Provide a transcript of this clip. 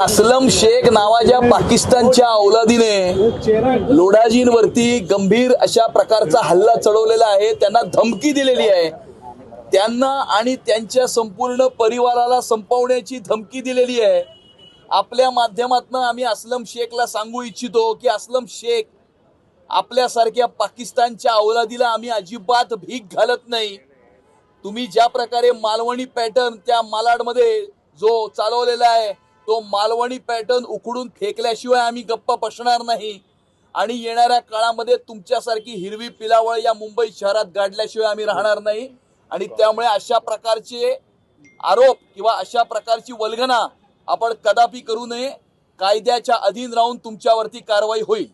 असलम शेख नावाच्या पाकिस्तानच्या औलादीने लोढाजींवरती गंभीर अशा प्रकारचा हल्ला चढवलेला आहे. त्यांना धमकी दिलेली आहे. त्यांना आणि त्यांच्या संपूर्ण परिवाराला संपवण्याची धमकी दिलेली आहे. आपल्या माध्यमातून आम्ही असलम शेखला सांगू इच्छितो की असलम शेख आपल्यासारख्या पाकिस्तानच्या औलादीला आम्ही अजिबात भीक घालत नाही. तुम्ही ज्या प्रकारे मालवणी पॅटर्न त्या मालाडमध्ये जो चालवलेला आहे तो मालवणी पॅटर्न उकडून फेकल्याशिवाय आम्ही गप्प बसणार नाही. आणि येणाऱ्या काळामध्ये तुमच्यासारखी हिरवी पिलावळ या मुंबई शहरात गाडल्याशिवाय आम्ही राहणार नाही. आणि त्यामुळे अशा प्रकारचे आरोप किंवा अशा प्रकारची वल्गना आपण कदापि करू नये. कायद्याच्या अधीन राहून तुमच्यावरती कारवाई होईल.